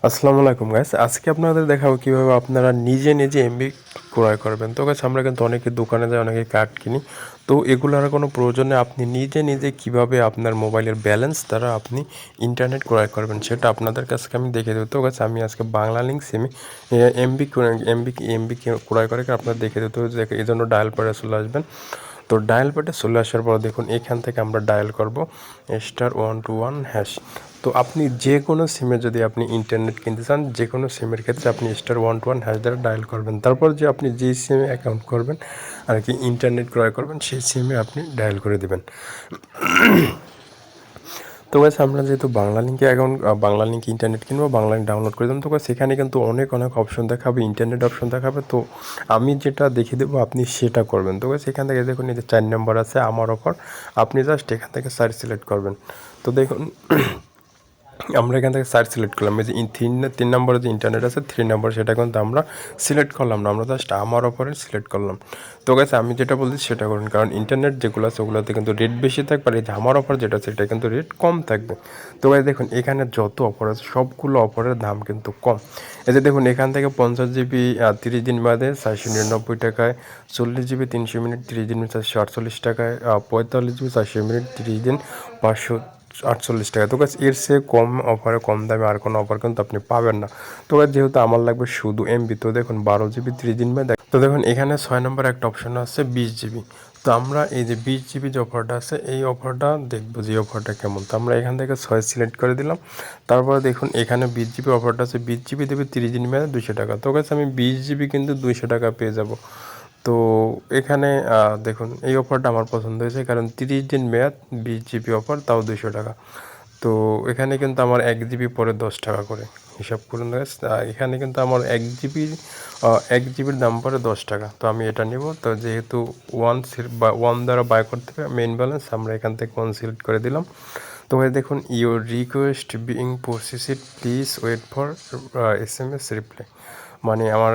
আসসালামু আলাইকুম গাইস আজকে আপনাদের দেখাবো কীভাবে আপনারা নিজে নিজে এমবি ক্রয় করবেন। তো গাছ আমরা কিন্তু অনেকে দোকানে যাই, অনেকে কার্ড কিনি। তো, এগুলোর কোনো প্রয়োজনে আপনি নিজে নিজে কীভাবে আপনার মোবাইলের ব্যালেন্স দ্বারা আপনি ইন্টারনেট ক্রয় করবেন, সেটা আপনাদের কাছে আমি দেখে দেবো। তো গাছ আমি আজকে বাংলা লিঙ্ক সিমে এমবি এমবি এমবি ক্রয় করে আপনার দেখে দেবো। এই জন্য ডায়াল পরে চলে আসবেন। তো ডায়াল প্যাডে চলে আসার পর দেখুন, এখান থেকে আমরা ডায়াল করব star one two one hash তো আপনি যে কোনো সিমে যদি আপনি ইন্টারনেট কিনতে চান যে কোনো সিমের ক্ষেত্রে আপনি star one two one hash দ্বারা ডায়াল করবেন। তারপর যে আপনি যেই সিমে অ্যাকাউন্ট করবেন, আর কি ইন্টারনেট ক্রয় করবেন, সেই সিমে আপনি ডায়াল করে দেবেন। তো গাছ আমরা যেহেতু বাংলা লিঙ্কে অ্যাকাউন্ট বাংলা লিঙ্ক ইন্টারনেট কিনবো, বাংলা লিঙ্ক ডাউনলোড করে দেবো, তো সেখানে কিন্তু অনেক অনেক অপশন দেখাবে ইন্টারনেট অপশন দেখাবে, তো আমি যেটা দেখিয়ে দেবো, আপনি সেটা করবেন। তো সেখান থেকে দেখুন, এই যে চার নম্বর আছে আমার ওপর, আপনি জাস্ট এখান থেকে সার্চ সিলেক্ট করবেন। তো দেখুন আমরা এখান থেকে সার্চ সিলেক্ট করলাম। এই যে থ্রি তিন নম্বরে যে ইন্টারনেট আছে থ্রি নম্বর সেটা কিন্তু আমরা সিলেক্ট করলাম না। আমরা জাস্ট আমার ওপরে সিলেক্ট করলাম। তো গেছে আমি যেটা বলছি সেটা করুন। কারণ ইন্টারনেট যেগুলো আছে, ওগুলোতে কিন্তু রেট বেশি থাকবে আর এই যে আমার অফার যেটা সেটা কিন্তু রেট কম থাকবে। তো গাছ দেখুন, এখানে যত অফার আছে, সবগুলো অফারের দাম কিন্তু কম। এই যে দেখুন, এখান থেকে পঞ্চাশ জিবি তিরিশ দিন বাদে চারশো নিরানব্বই টাকায়, চল্লিশ জিবি তিনশো মিনিট, তিরিশ দিন চারশো আটচল্লিশ টাকায় পঁয়তাল্লিশ জিবি চারশো মিনিট, তিরিশ দিন পাঁচশো আটচল্লিশ টাকা। তো গাছ এর সে কম অফারে কম দামে আর কোনো অফার কিন্তু আপনি পাবেন না। তো গাছ যেহেতু আমার লাগবে শুধু এমবি তো দেখুন বারো জিবি ত্রিশ দিন দেখ তো দেখুন এখানে ছয় নম্বর একটা অপশন আছে বিশ জিবি তো আমরা এই যে বিশ জিবি যে অফারটা আছে, এই অফারটা দেখব যে অফারটা কেমন। তো আমরা এখান থেকে ছয় সিলেক্ট করে দিলাম। তারপরে দেখুন এখানে বিশ জিবি অফারটা আছে। বিশ জিবি দেবে তিরিশ দিন মেয়াদে দুশো টাকা। তো গাছ আমি বিশ জিবি কিন্তু দুইশো টাকা পেয়ে যাব। তো এখানে দেখুন, এই অফারটা আমার পছন্দ হয়েছে, কারণ তিরিশ দিন মেয়াদ, বিশ জিবি অফার তাও দুশো টাকা। তো এখানে কিন্তু আমার এক জিবি পরে দশ টাকা করে। হিসাব করুন এখানে কিন্তু আমার এক জিবি এক জিবির দাম পরে দশ টাকা। তো আমি এটা নেব। তো যেহেতু ওয়ান বা ওয়ান দ্বারা বাই করতে হবে মেন ব্যালেন্স আমরা এখান থেকে ওয়ান সিলেক্ট করে দিলাম। তো ভাই, দেখুন your request being processed please wait for S M S reply মানে আমার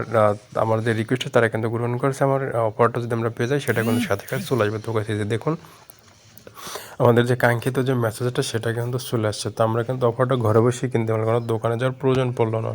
আমার যে রিকোয়েস্টে তারা কিন্তু গ্রহণ করেছে। আমার অফারটা যদি আমরা পেয়ে যাই সেটা কিন্তু সাথে সাথে চলে আসবে তো কাছে দেখুন আমাদের যে কাঙ্ক্ষিত যে মেসেজটা সেটা কিন্তু চলে আসছে। তো আমরা কিন্তু অফারটা ঘরে বসেই কিনতে পারলাম কারণ দোকানে যাওয়ার প্রয়োজন পড়ল না।